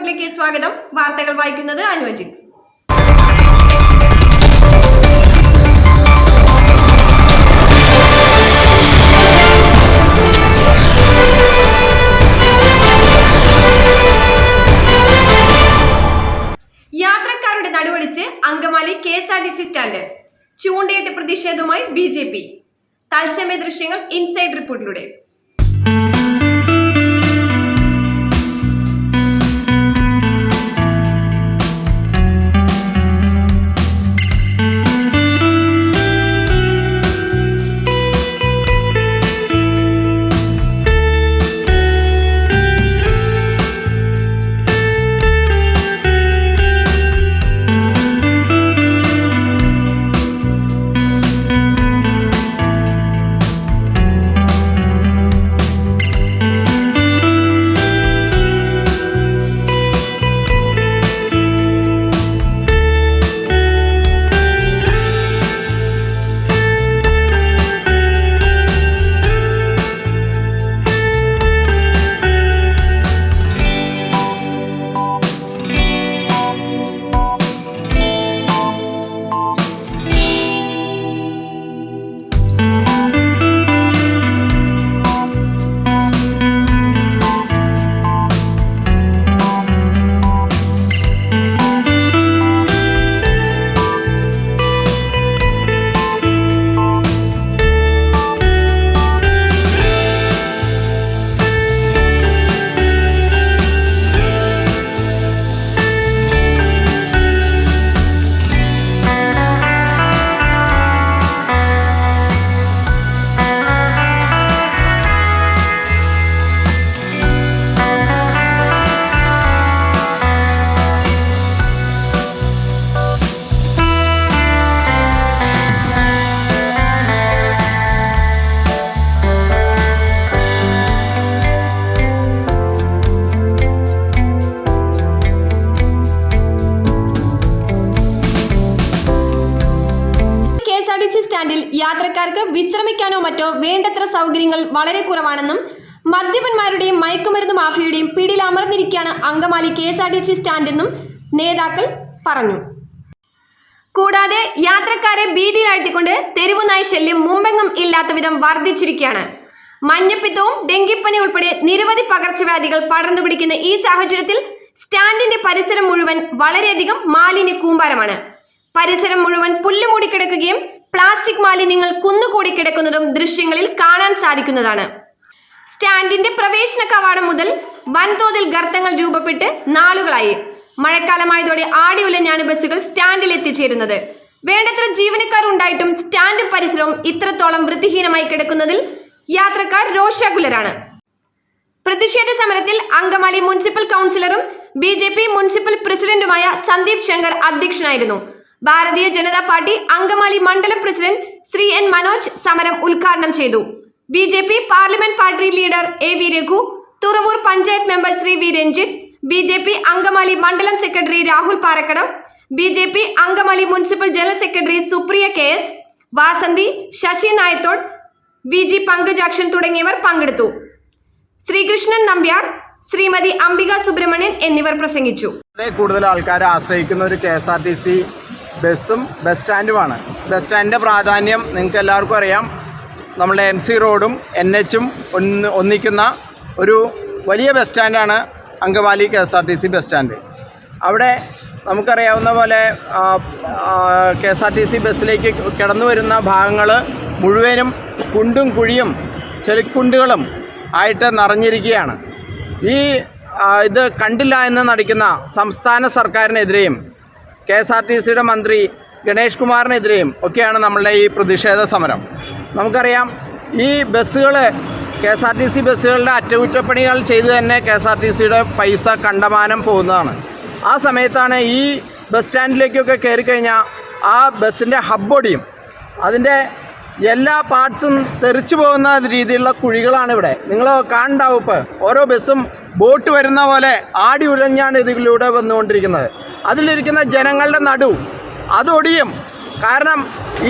റിപ്പോർട്ടിലേക്ക് സ്വാഗതം. വാർത്തകൾ വായിക്കുന്നത് അനുവജി യാത്രക്കാരുടെ നടുവടിച്ച് Angamaly K S R T C stand. ചൂണ്ടയിട്ട് പ്രതിഷേധവുമായി ബി ജെ പി. തത്സമയ ദൃശ്യങ്ങൾ ഇൻസൈഡ് റിപ്പോർട്ടിലൂടെ. വിശ്രമിക്കാനോ മറ്റോ വേണ്ടത്ര സൗകര്യങ്ങൾ വളരെ കുറവാണെന്നും മദ്യപന്മാരുടെയും മയക്കുമരുന്ന് മാഫിയയുടെയും പിടിയിൽ അമർന്നിരിക്കുകയാണ് Angamaly K S R T C സ്റ്റാൻഡെന്നും നേതാക്കൾ പറഞ്ഞു. കൂടാതെ യാത്രക്കാരെ ഭീതിയിലാഴ്ത്തിക്കൊണ്ട് തെരുവുനായ ശല്യം മുമ്പെങ്ങും ഇല്ലാത്ത വിധം വർദ്ധിച്ചിരിക്കുകയാണ്. മഞ്ഞപ്പിത്തവും ഡെങ്കിപ്പനി ഉൾപ്പെടെ നിരവധി പകർച്ചവ്യാധികൾ പടർന്നു പിടിക്കുന്ന ഈ സാഹചര്യത്തിൽ സ്റ്റാൻഡിന്റെ പരിസരം മുഴുവൻ വളരെയധികം മാലിന്യ കൂമ്പാരമാണ്. പരിസരം മുഴുവൻ പുല്ല് മൂടിക്കിടക്കുകയും പ്ലാസ്റ്റിക് മാലിന്യങ്ങൾ കുന്നുകൂടി കിടക്കുന്നതും ദൃശ്യങ്ങളിൽ കാണാൻ സാധിക്കുന്നതാണ്. സ്റ്റാൻഡിന്റെ പ്രവേശന കവാടം മുതൽ വൻതോതിൽ ഗർത്തങ്ങൾ രൂപപ്പെട്ട് നാളുകളായി. മഴക്കാലമായതോടെ ആടി ഉലഞ്ഞാണ് ബസ്സുകൾ സ്റ്റാൻഡിൽ എത്തിച്ചേരുന്നത്. വേണ്ടത്ര ജീവനക്കാർ ഉണ്ടായിട്ടും സ്റ്റാൻഡ് പരിസരവും ഇത്രത്തോളം വൃത്തിഹീനമായി കിടക്കുന്നതിൽ യാത്രക്കാർ രോഷാകുലരാണ്. പ്രതിഷേധ സമരത്തിൽ അങ്കമാലി മുനിസിപ്പൽ കൗൺസിലറും ബി മുനിസിപ്പൽ പ്രസിഡന്റുമായ സന്ദീപ് ശങ്കർ അധ്യക്ഷനായിരുന്നു. ഭാരതീയ ജനതാ പാർട്ടി അങ്കമാലി മണ്ഡലം പ്രസിഡന്റ് ശ്രീ എൻ മനോജ് സമരം ഉദ്ഘാടനം ചെയ്തു. B J P parliament party leader A V Raghu Thuravoor panchayat member Shri V Ranjith B J P Angamaly മണ്ഡലം secretary Rahul Parakkadam B J P Angamaly municipal general secretary Supriya K S Vasanthi Sasi Nayathode V G Pankajakshan തുടങ്ങിയവർ പങ്കെടുത്തു. ശ്രീകൃഷ്ണൻ നമ്പ്യാർ ശ്രീമതി അംബിക സുബ്രഹ്മണ്യൻ എന്നിവർ പ്രസംഗിച്ചു. കൂടുതൽ ആൾക്കാരെ ആശ്രയിക്കുന്ന ഒരു K S R T C ബസ്സും ബസ് സ്റ്റാൻഡുമാണ്. ബസ് സ്റ്റാൻഡിന്റെ പ്രാധാന്യം നിങ്ങൾക്ക് എല്ലാവർക്കും അറിയാം. നമ്മുടെ എം സി റോഡും എൻ എച്ചും ഒന്ന് ഒന്നിക്കുന്ന ഒരു വലിയ bus സ്റ്റാൻഡാണ് Angamaly K S R T C bus stand. അവിടെ നമുക്കറിയാവുന്ന പോലെ K S R T C ബസ്സിലേക്ക് കിടന്നു വരുന്ന ഭാഗങ്ങൾ മുഴുവനും കുണ്ടും കുഴിയും ചെളിക്കുണ്ടുകളും ആയിട്ട് നിറഞ്ഞിരിക്കുകയാണ്. ഈ ഇത് കണ്ടില്ല എന്ന് നടിക്കുന്ന സംസ്ഥാന സർക്കാരിനെതിരെയും കെ എസ് ആർ ടി സിയുടെ മന്ത്രി ഗണേഷ് കുമാറിനെതിരെയും ഒക്കെയാണ് നമ്മളുടെ ഈ പ്രതിഷേധ സമരം. നമുക്കറിയാം ഈ ബസ്സുകൾ K S R T C ബസ്സുകളുടെ അറ്റകുറ്റപ്പണികൾ ചെയ്ത് തന്നെ കെ എസ് ആർ ടി സിയുടെ പൈസ കണ്ടമാനം പോകുന്നതാണ്. ആ സമയത്താണ് ഈ ബസ് സ്റ്റാൻഡിലേക്കൊക്കെ കയറി കഴിഞ്ഞാൽ ആ ബസ്സിന്റെ ഹബ്ബൊടിയും അതിന്റെ എല്ലാ പാർട്സും തെറിച്ചു പോകുന്ന രീതിയിലുള്ള കുഴികളാണ് ഇവിടെ. നിങ്ങൾ കാണണ്ടാവും ഇപ്പോൾ ഓരോ ബസ്സും ബോട്ട് വരുന്ന പോലെ ആടി ഉലഞ്ഞാണ് ഇതിലൂടെ വന്നുകൊണ്ടിരിക്കുന്നത്. അതിലിരിക്കുന്ന ജനങ്ങളുടെ നടു. അതൊടിയും കാരണം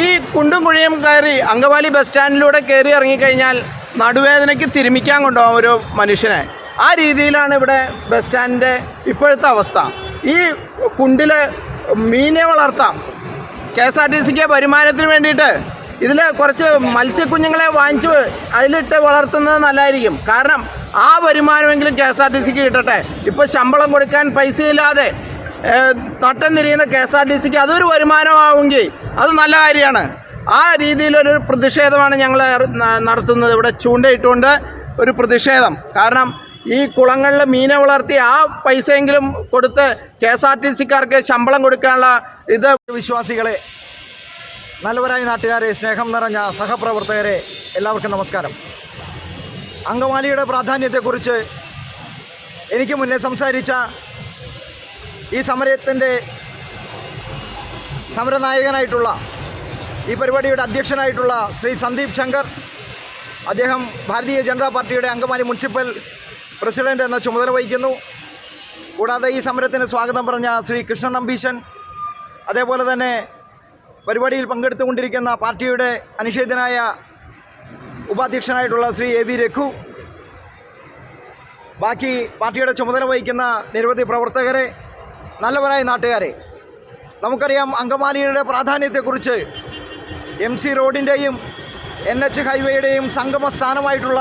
ഈ കുണ്ടും കുഴിയും കയറി അങ്കവാലി ബസ് സ്റ്റാൻഡിലൂടെ കയറി ഇറങ്ങിക്കഴിഞ്ഞാൽ നടുവേദനയ്ക്ക് തിരുമിക്കാൻ കൊണ്ടുപോകാം ഒരു മനുഷ്യനെ. ആ രീതിയിലാണ് ഇവിടെ ബസ് സ്റ്റാൻഡിന്റെ ഇപ്പോഴത്തെ അവസ്ഥ. ഈ കുണ്ടിൽ മീനെ വളർത്താം. കെ എസ് ആർ ടി സിക്ക് വരുമാനത്തിന് വേണ്ടിയിട്ട്. ഇതിൽ കുറച്ച് മത്സ്യക്കുഞ്ഞുങ്ങളെ വാങ്ങിച്ച് അതിലിട്ട് വളർത്തുന്നത് നല്ലതായിരിക്കും. കാരണം ആ വരുമാനമെങ്കിലും കെ എസ് ആർ ടി സിക്ക് കിട്ടട്ടെ. ഇപ്പോൾ ശമ്പളം കൊടുക്കാൻ പൈസയില്ലാതെ നട്ടം തിരിയുന്ന കെ എസ് ആർ ടി സിക്ക് അതൊരു വരുമാനമാവുമെങ്കിൽ അത് നല്ല കാര്യമാണ്. ആ രീതിയിലൊരു പ്രതിഷേധമാണ് ഞങ്ങൾ നടത്തുന്നത്. ഇവിടെ ചൂണ്ടയിട്ടുകൊണ്ട് ഒരു പ്രതിഷേധം. കാരണം ഈ കുളങ്ങളിൽ മീനെ വളർത്തി ആ പൈസയെങ്കിലും കൊടുത്ത് കെ എസ് ആർ ടി സിക്കാർക്ക് ശമ്പളം കൊടുക്കാനുള്ള ഇത് വിശ്വാസികളെ നല്ലവരായ നാട്ടുകാരെ സ്നേഹം നിറഞ്ഞ സഹപ്രവർത്തകരെ എല്ലാവർക്കും നമസ്കാരം. അങ്കമാലിയുടെ പ്രാധാന്യത്തെക്കുറിച്ച് എനിക്ക് മുന്നേ സംസാരിച്ച ഈ സമരത്തിന്റെ സമരനായകനായിട്ടുള്ള ഈ പരിപാടിയുടെ അധ്യക്ഷനായിട്ടുള്ള ശ്രീ സന്ദീപ് ശങ്കർ അദ്ദേഹം ഭാരതീയ ജനതാ പാർട്ടിയുടെ അങ്കമാലി മുനിസിപ്പൽ പ്രസിഡന്റ് എന്ന ചുമതല വഹിക്കുന്നു. കൂടാതെ ഈ സമരത്തിന് സ്വാഗതം പറഞ്ഞ ശ്രീ കൃഷ്ണൻ നമ്പീശൻ അതേപോലെ തന്നെ പരിപാടിയിൽ പങ്കെടുത്തുകൊണ്ടിരിക്കുന്ന പാർട്ടിയുടെ അനിഷേധ്യനായ ഉപാധ്യക്ഷനായിട്ടുള്ള ശ്രീ എ വി രഘു ബാക്കി പാർട്ടിയുടെ ചുമതല വഹിക്കുന്ന നിരവധി പ്രവർത്തകരെ നല്ലവരായ നാട്ടുകാരെ നമുക്കറിയാം അങ്കമാലിയുടെ പ്രാധാന്യത്തെക്കുറിച്ച് എം സി റോഡിന്റെയും എൻ എച്ച് ഹൈവേയുടെയും സംഗമ സ്ഥാനമായിട്ടുള്ള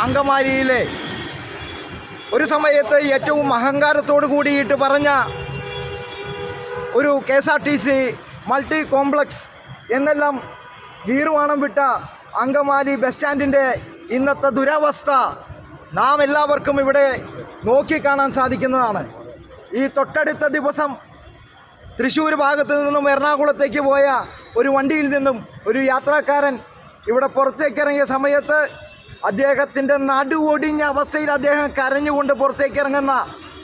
അങ്കമാലിയിലെ ഒരു സമയത്ത് ഏറ്റവും അഹങ്കാരത്തോടു കൂടിയിട്ട് പറഞ്ഞ ഒരു K S R T C multi complex എന്നെല്ലാം ഗീർവാണം വിട്ട അങ്കമാലി ബസ് സ്റ്റാൻഡിന്റെ ഇന്നത്തെ ദുരവസ്ഥ നാം എല്ലാവർക്കും ഇവിടെ നോക്കിക്കാണാൻ സാധിക്കുന്നതാണ്. ഈ തൊട്ടടുത്ത ദിവസം തൃശ്ശൂർ ഭാഗത്ത് നിന്നും എറണാകുളത്തേക്ക് പോയ ഒരു വണ്ടിയിൽ നിന്നും ഒരു യാത്രക്കാരൻ ഇവിടെ പുറത്തേക്ക് ഇറങ്ങിയ സമയത്ത് അദ്ദേഹത്തിന്റെ നടു ഒടിഞ്ഞ അവസ്ഥയിൽ അദ്ദേഹം കരഞ്ഞുകൊണ്ട് പുറത്തേക്ക് ഇറങ്ങുന്ന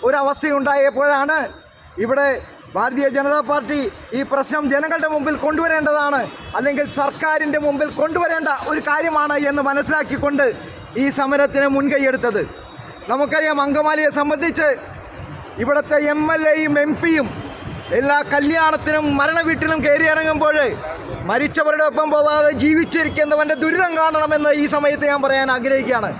ഒരവസ്ഥയുണ്ടായപ്പോഴാണ് ഇവിടെ ഭാരതീയ ജനതാ പാർട്ടി ഈ പ്രശ്നം ജനങ്ങളുടെ മുമ്പിൽ കൊണ്ടുവരേണ്ടതാണ് അല്ലെങ്കിൽ സർക്കാരിന്റെ മുമ്പിൽ കൊണ്ടുവരേണ്ട ഒരു കാര്യമാണ് എന്ന് മനസ്സിലാക്കിക്കൊണ്ട് ഈ സമരത്തിന് മുൻകൈയെടുത്തത്. നമുക്കറിയാം അങ്കമാലിയെ സംബന്ധിച്ച് ഇവിടുത്തെ എം എൽ എയും എം പിയും എല്ലാ കല്യാണത്തിനും മരണവീട്ടിലും കയറി ഇറങ്ങുമ്പോൾ മരിച്ചവരുടെ ഒപ്പം പോവാതെ ജീവിച്ചിരിക്കുന്നവന്റെ ദുരിതം കാണണമെന്ന് ഈ സമയത്ത് ഞാൻ പറയാൻ ആഗ്രഹിക്കുകയാണ്.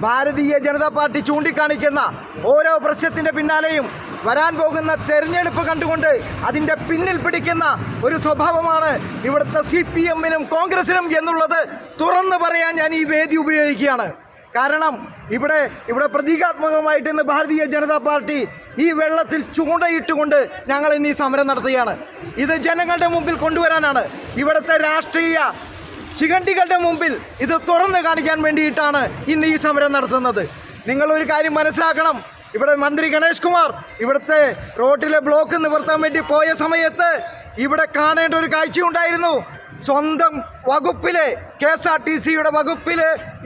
ഭാരതീയ ജനതാ പാർട്ടി ചൂണ്ടിക്കാണിക്കുന്ന ഓരോ പ്രശ്നത്തിന്റെ പിന്നാലെയും വരാൻ പോകുന്ന തെരഞ്ഞെടുപ്പ് കണ്ടുകൊണ്ട് അതിന്റെ പിന്നിൽ പിടിക്കുന്ന ഒരു സ്വഭാവമാണ് ഇവിടുത്തെ സി പി എമ്മിനും കോൺഗ്രസിനും എന്നുള്ളത് തുറന്നു പറയാൻ ഞാൻ ഈ വേദി ഉപയോഗിക്കുകയാണ്. കാരണം ഇവിടെ ഇവിടെ പ്രതീകാത്മകമായിട്ട് ഇന്ന് ഭാരതീയ ജനതാ പാർട്ടി ഈ വെള്ളത്തിൽ ചൂണ്ടയിട്ടുകൊണ്ട് ഞങ്ങൾ ഇന്ന് ഈ സമരം നടത്തുകയാണ്. ഇത് ജനങ്ങളുടെ മുമ്പിൽ കൊണ്ടുവരാനാണ്. ഇവിടുത്തെ രാഷ്ട്രീയ ശിഖണ്ഡികളുടെ മുമ്പിൽ ഇത് തുറന്നു കാണിക്കാൻ വേണ്ടിയിട്ടാണ് ഇന്ന് ഈ സമരം നടത്തുന്നത്. നിങ്ങളൊരു കാര്യം മനസ്സിലാക്കണം. ഇവിടെ മന്ത്രി ഗണേഷ് കുമാർ ഇവിടുത്തെ റോട്ടിലെ ബ്ലോക്ക് നിവർത്താൻ വേണ്ടി പോയ സമയത്ത് ഇവിടെ കാണേണ്ട ഒരു കാഴ്ചയുണ്ടായിരുന്നു സ്വന്തം വകുപ്പിലെ കെ എസ് ആർ ടി സിയുടെ വകുപ്പിൽ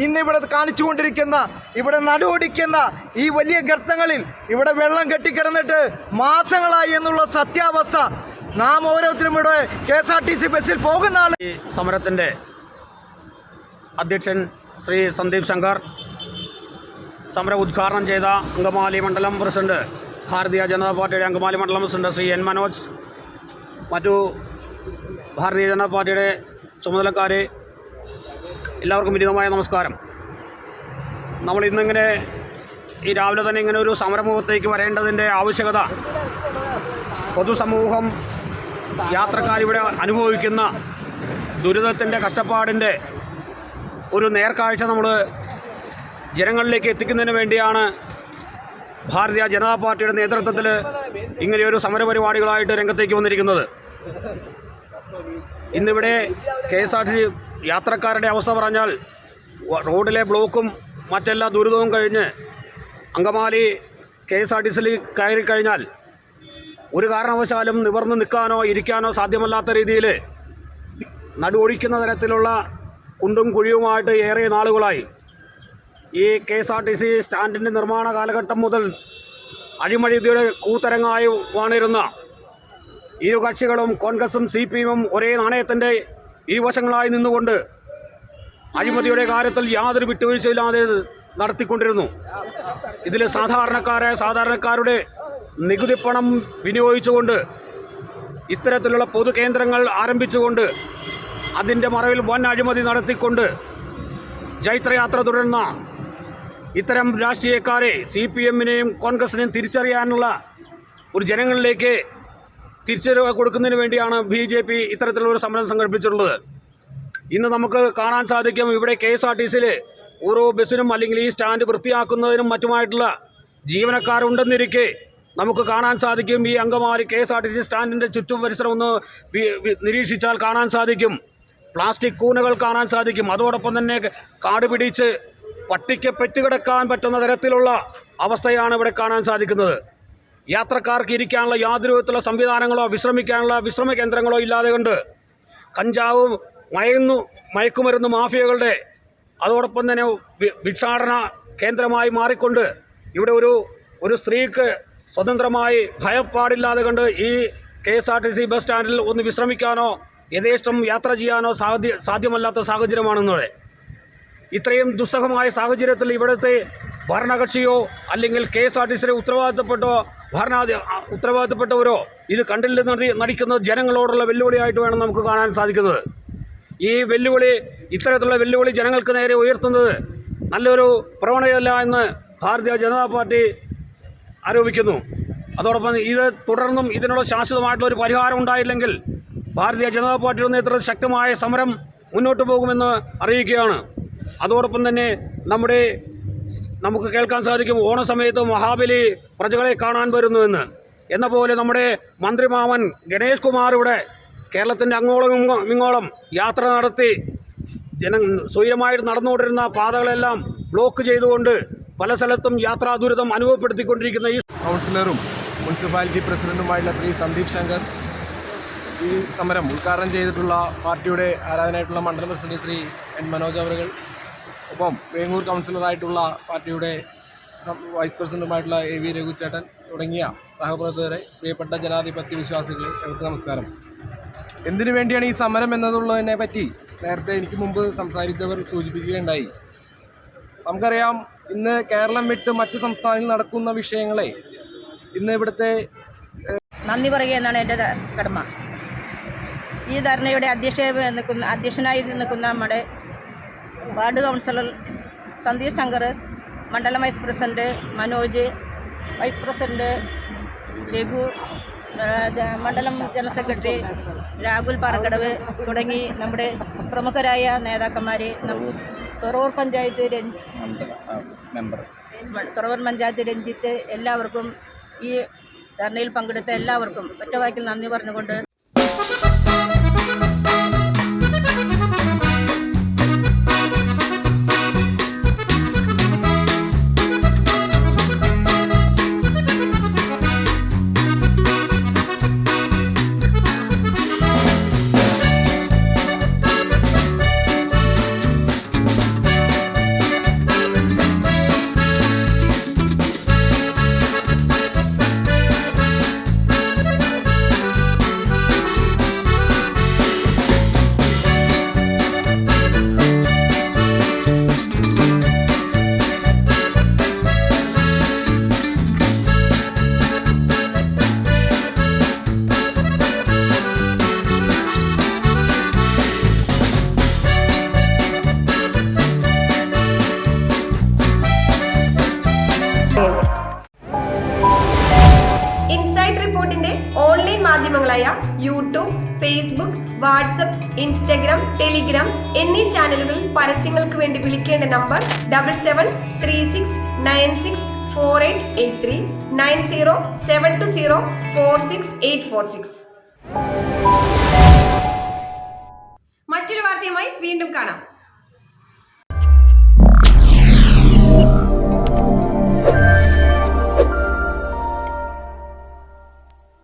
ഇന്നിവിടെ കാണിച്ചുകൊണ്ടിരിക്കുന്ന ഇവിടെ നടുവൊടിക്കുന്ന ഈ വലിയ ഗർത്തങ്ങളിൽ ഇവിടെ വെള്ളം കെട്ടിക്കിടന്നിട്ട് മാസങ്ങളായി എന്നുള്ള സത്യാവസ്ഥ നാം ഓരോരുത്തരും ഇവിടെ K S R T C ബസ്സിൽ പോകുന്ന ആൾ ഈ സമരത്തിന്റെ അധ്യക്ഷൻ ശ്രീ സന്ദീപ് ശങ്കർ സമരം ഉദ്ഘാടനം ചെയ്ത അങ്കമാലി മണ്ഡലം പ്രസിഡന്റ് ഭാരതീയ ജനതാ പാർട്ടിയുടെ അങ്കമാലി മണ്ഡലം പ്രസിഡന്റ് ശ്രീ എൻ മനോജ് മറ്റു ഭാരതീയ ജനതാ പാർട്ടിയുടെ ചുമതലക്കാരെ എല്ലാവർക്കും വിനീതമായ നമസ്കാരം. നമ്മൾ ഇന്നിങ്ങനെ ഈ രാവിലെ തന്നെ ഇങ്ങനെ ഒരു സമരമുഖത്തേക്ക് വരേണ്ടതിന്റെ ആവശ്യകത പൊതുസമൂഹം യാത്രക്കാരിവിടെ അനുഭവിക്കുന്ന ദുരിതത്തിന്റെ കഷ്ടപ്പാടിന്റെ ഒരു നേർക്കാഴ്ച നമ്മൾ ജനങ്ങളിലേക്ക് എത്തിക്കുന്നതിന് വേണ്ടിയാണ് ഭാരതീയ ജനതാ പാർട്ടിയുടെ നേതൃത്വത്തിൽ ഇങ്ങനെയൊരു സമരപരിപാടികളായിട്ട് രംഗത്തേക്ക് വന്നിരിക്കുന്നത്. ഇന്നിവിടെ K S R T C യാത്രക്കാരുടെ അവസ്ഥ പറഞ്ഞാൽ റോഡിലെ ബ്ലോക്കും മറ്റെല്ലാ ദുരിതവും കഴിഞ്ഞ് Angamaly K S R T സിയിൽ കയറി കഴിഞ്ഞാൽ ഒരു കാരണവശാലും നിവർന്ന് നിൽക്കാനോ ഇരിക്കാനോ സാധ്യമല്ലാത്ത രീതിയിൽ നടുവൊടിക്കുന്ന തരത്തിലുള്ള കുണ്ടും കുഴിയുമായിട്ട് ഏറെ നാളുകളായി. ഈ K S R T C സ്റ്റാൻഡിന്റെ നിർമ്മാണ കാലഘട്ടം മുതൽ അഴിമഴിയുടെ കൂത്തരങ്ങായി വാണിരുന്ന ഇരു കക്ഷികളും കോൺഗ്രസും സി പി എമ്മും ഒരേ നാണയത്തിന്റെ ഇരുവശങ്ങളായി നിന്നുകൊണ്ട് അഴിമതിയുടെ കാര്യത്തിൽ യാതൊരു വിട്ടുവീഴ്ചയില്ലാതെ നടത്തിക്കൊണ്ടിരുന്നു. ഇതിൽ സാധാരണക്കാരെ സാധാരണക്കാരുടെ നികുതിപ്പണം വിനിയോഗിച്ചുകൊണ്ട് ഇത്തരത്തിലുള്ള പൊതുകേന്ദ്രങ്ങൾ ആരംഭിച്ചുകൊണ്ട് അതിന്റെ മറവിൽ വൻ അഴിമതി നടത്തിക്കൊണ്ട് ജൈത്രയാത്ര തുടരുന്ന ഇത്തരം രാഷ്ട്രീയക്കാരെ സി പി എമ്മിനെയും കോൺഗ്രസിനെയും തിരിച്ചറിയാനുള്ള ഒരു ജനങ്ങളിലേക്ക് തിരിച്ചറിവ് കൊടുക്കുന്നതിന് വേണ്ടിയാണ് ബി ജെ പി ഇത്തരത്തിലുള്ള സമരം സംഘടിപ്പിച്ചിട്ടുള്ളത്. ഇന്ന് നമുക്ക് കാണാൻ സാധിക്കും ഇവിടെ കെ എസ് ആർ ടി സിയിൽ ഓരോ ബസ്സിനും അല്ലെങ്കിൽ ഈ സ്റ്റാൻഡ് വൃത്തിയാക്കുന്നതിനും മറ്റുമായിട്ടുള്ള ജീവനക്കാരുണ്ടെന്നിരിക്കെ നമുക്ക് കാണാൻ സാധിക്കും. ഈ Angamaly K S R T C സ്റ്റാൻഡിന്റെ ചുറ്റും പരിസരം ഒന്ന് നിരീക്ഷിച്ചാൽ കാണാൻ സാധിക്കും. പ്ലാസ്റ്റിക് കൂനകൾ കാണാൻ സാധിക്കും. അതോടൊപ്പം തന്നെ കാട് പിടിച്ച് പട്ടിക്ക് പെറ്റുകിടക്കാൻ പറ്റുന്ന തരത്തിലുള്ള അവസ്ഥയാണ് ഇവിടെ കാണാൻ സാധിക്കുന്നത്. യാത്രക്കാർക്ക് ഇരിക്കാനുള്ള യാതൊരു വിധത്തിലുള്ള സംവിധാനങ്ങളോ വിശ്രമിക്കാനുള്ള വിശ്രമ കേന്ദ്രങ്ങളോ ഇല്ലാതെ കൊണ്ട് കഞ്ചാവും മയന്നു മയക്കുമരുന്ന് മാഫിയകളുടെ അതോടൊപ്പം തന്നെ ഭിക്ഷാടന കേന്ദ്രമായി മാറിക്കൊണ്ട് ഇവിടെ ഒരു ഒരു സ്ത്രീക്ക് സ്വതന്ത്രമായി ഭയപ്പാടില്ലാതെ കണ്ട് ഈ K S R T C bus സ്റ്റാൻഡിൽ ഒന്ന് വിശ്രമിക്കാനോ യഥേഷ്ടം യാത്ര ചെയ്യാനോ സാധ്യ സാധ്യമല്ലാത്ത സാഹചര്യമാണെന്നുള്ളത് ഇത്രയും ദുസ്സഹമായ സാഹചര്യത്തിൽ ഇവിടുത്തെ ഭരണകക്ഷിയോ അല്ലെങ്കിൽ കെ എസ് ആർ ടി സിയുടെ ഉത്തരവാദിത്തപ്പെട്ടോ ഭരണാധി ഉത്തരവാദിത്തപ്പെട്ടവരോ ഇത് കണ്ടില്ല നടി നടിക്കുന്നത് ജനങ്ങളോടുള്ള വെല്ലുവിളിയായിട്ട് വേണം നമുക്ക് കാണാൻ സാധിക്കുന്നത്. ഈ വെല്ലുവിളി ഇത്തരത്തിലുള്ള വെല്ലുവിളി ജനങ്ങൾക്ക് നേരെ ഉയർത്തുന്നത് നല്ലൊരു പ്രവണതയല്ല എന്ന് ഭാരതീയ ജനതാ പാർട്ടി ആരോപിക്കുന്നു. അതോടൊപ്പം ഇത് തുടർന്നും ഇതിനുള്ള ശാശ്വതമായിട്ടുള്ള ഒരു പരിഹാരം ഉണ്ടായില്ലെങ്കിൽ ഭാരതീയ ജനതാ പാർട്ടിയുടെ നേതൃത്വത്തിൽ ശക്തമായ സമരം മുന്നോട്ട് പോകുമെന്ന് അറിയിക്കുകയാണ്. അതോടൊപ്പം തന്നെ നമ്മുടെ നമുക്ക് കേൾക്കാൻ സാധിക്കും. ഓണസമയത്ത് മഹാബലി പ്രജകളെ കാണാൻ വരുന്നുവെന്ന്. എന്ന പോലെ നമ്മുടെ മന്ത്രിമാമൻ ഗണേഷ് കുമാർ ഇവിടെ കേരളത്തിന്റെ അങ്ങോളം ഇങ്ങോളം യാത്ര നടത്തി ജന സ്വൈരമായിട്ട് നടന്നുകൊണ്ടിരുന്ന പാതകളെല്ലാം ബ്ലോക്ക് ചെയ്തുകൊണ്ട് പല സ്ഥലത്തും യാത്രാ ദുരിതം അനുഭവപ്പെടുത്തിക്കൊണ്ടിരിക്കുന്ന ഈ കൗൺസിലറും മുനിസിപ്പാലിറ്റി പ്രസിഡന്റുമായിട്ടുള്ള ശ്രീ സന്ദീപ് ശങ്കർ ഈ സമരം ഉദ്ഘാടനം ചെയ്തിട്ടുള്ള പാർട്ടിയുടെ ആരാധനായിട്ടുള്ള മണ്ഡലം പ്രസിഡന്റ് ശ്രീ എൻ മനോജ് അവറുകൾ ഒപ്പം വേങ്ങൂർ കൗൺസിലറായിട്ടുള്ള പാർട്ടിയുടെ വൈസ് പ്രസിഡന്റുമായിട്ടുള്ള എ വി രഘുചേട്ടൻ തുടങ്ങിയ സഹപ്രവർത്തകരെ പ്രിയപ്പെട്ട ജനാധിപത്യ വിശ്വാസികളെ എനിക്ക് നമസ്കാരം. എന്തിനു വേണ്ടിയാണ് ഈ സമരം എന്നതുള്ളതിനെ പറ്റി നേരത്തെ എനിക്ക് മുമ്പ് സംസാരിച്ചവർ സൂചിപ്പിക്കുകയുണ്ടായി. നമുക്കറിയാം ഇന്ന് കേരളം വിട്ട് മറ്റു സംസ്ഥാനങ്ങളിൽ നടക്കുന്ന വിഷയങ്ങളെ ഇന്ന് ഇവിടുത്തെ നന്ദി പറയുക എന്നാണ് എന്റെ കടമ. ഈ ധർണയുടെ അധ്യക്ഷ നിൽക്കുന്ന അധ്യക്ഷനായി നിൽക്കുന്ന നമ്മുടെ വാർഡ് കൗൺസിലർ സന്ദീപ് ശങ്കർ മണ്ഡലം vice president Manoj vice president Raghu മണ്ഡലം ജനറൽ സെക്രട്ടറി രാഹുൽ പാറക്കടവ് തുടങ്ങി നമ്മുടെ പ്രമുഖരായ നേതാക്കന്മാർ തുറവൂർ പഞ്ചായത്ത് രഞ്ജി തുറവൂർ പഞ്ചായത്ത് രഞ്ജിത്ത് എല്ലാവർക്കും ഈ ധർണയിൽ പങ്കെടുത്ത എല്ലാവർക്കും ഒറ്റവാക്കിൽ നന്ദി പറഞ്ഞുകൊണ്ട് ഫേസ്ബുക്ക് വാട്സപ്പ് ഇൻസ്റ്റഗ്രാം ടെലിഗ്രാം എന്നീ ചാനലുകളിൽ പരസ്യങ്ങൾക്ക് വേണ്ടി വിളിക്കേണ്ട number double seven three six nine six four eight eight three nine zero seven two zero four six eight four six മറ്റൊരു വാർത്തയുമായി വീണ്ടും കാണാം.